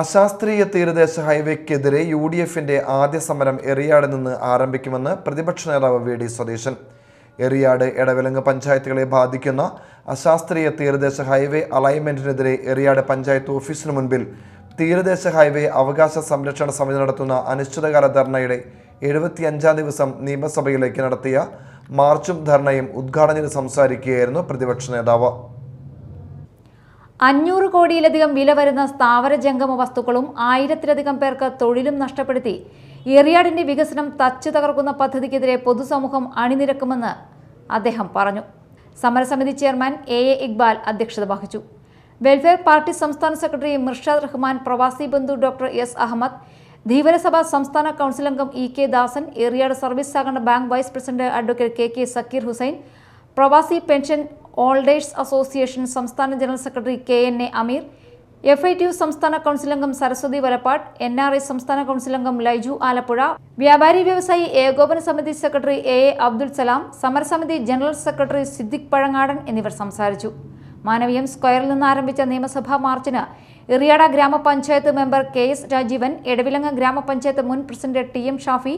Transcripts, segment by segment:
അശാസ്ത്രീയ തീരദേശ ഹൈവേക്കെതിരെ U D എഫിന്റെ ആദ്യ സമരം എറിയാട് നിന്ന് ആരംഭിക്കുമെന്ന് പ്രതിപക്ഷ നേതാവ് വി ഡി സതീശൻ. എറിയാട് എടവിലങ്ങ് പഞ്ചായത്തുകളെ ബാധിക്കുന്ന അശാസ്ത്രീയ തീരദേശ ഹൈവേ അലൈൻമെന്റിനെതിരെ എറിയാട് പഞ്ചായത്ത് ഓഫീസിന് മുൻപിൽ തീരദേശ ഹൈവേ അവകാശ സംരക്ഷണ സമിതി നടത്തുന്ന അനിശ്ചിതകാല ധർണയുടെ എഴുപത്തിയഞ്ചാം ദിവസം നിയമസഭയിലേക്ക് നടത്തിയ മാർച്ചും ധർണയും ഉദ്ഘാടനത്തിൽ സംസാരിക്കുകയായിരുന്നു പ്രതിപക്ഷ നേതാവ്. അഞ്ഞൂറ് കോടിയിലധികം വില വരുന്ന സ്ഥാവര ജംഗമ വസ്തുക്കളും ആയിരത്തിലധികം പേർക്ക് തൊഴിലും നഷ്ടപ്പെടുത്തി. എറിയാടിന്റെ വികസനം തച്ചു തകർക്കുന്ന പദ്ധതിക്കെതിരെ പൊതുസമൂഹം അണിനിരക്കുമെന്ന് അദ്ദേഹം പറഞ്ഞു. സമരസമിതി ചെയർമാൻ എ എ ഇക്ബാൽ അധ്യക്ഷത വഹിച്ചു. വെൽഫെയർ പാർട്ടി സംസ്ഥാന സെക്രട്ടറി മിർഷാദ് റഹ്മാൻ പ്രവാസി ബന്ധു ഡോക്ടർ എസ് അഹമ്മദ് ധീവരസഭ സംസ്ഥാന കൗൺസിൽ അംഗം E K Dasan Eriyad service സഹകരണ bank vice president advocate K K Zakir Hussain പ്രവാസി പെൻഷൻ ഓൾഡേഴ്സ് അസോസിയേഷൻ സംസ്ഥാന general secretary K N A Ameer F I T U സംസ്ഥാന council അംഗം Saraswathi Varappad N R I സംസ്ഥാന council അംഗം ലൈജു ആലപ്പുഴ വ്യാപാരി വ്യവസായി ഏകോപന സമിതി secretary A A Abdul Salam സമരസമിതി ജനറൽ സെക്രട്ടറി സിദ്ദിഖ് പഴങ്ങാടൻ എന്നിവർ സംസാരിച്ചു. മാനവീയം സ്ക്വയറിൽ നിന്ന് ആരംഭിച്ച നിയമസഭാ മാർച്ചിന് എറിയാട ഗ്രാമപഞ്ചായത്ത് member K S Rajeevan Edavilangu ഗ്രാമപഞ്ചായത്ത് മുൻ president T M Shafi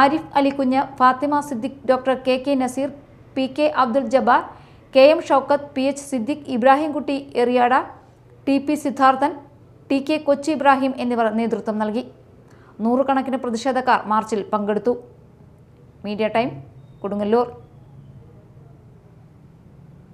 Arif Ali Alikunju Fathima Siddique doctor K K Naseer P K Abdul Jabbar K M Shoukath P H Siddique Ibrahimkutty Eriyad T P Siddharthan T K Kochi Ibrahim എന്നിവർ നേതൃത്വം നൽകി. നൂറുകണക്കിന് പ്രതിഷേധക്കാർ മാർച്ചിൽ പങ്കെടുത്തു. Media time Kodungallur.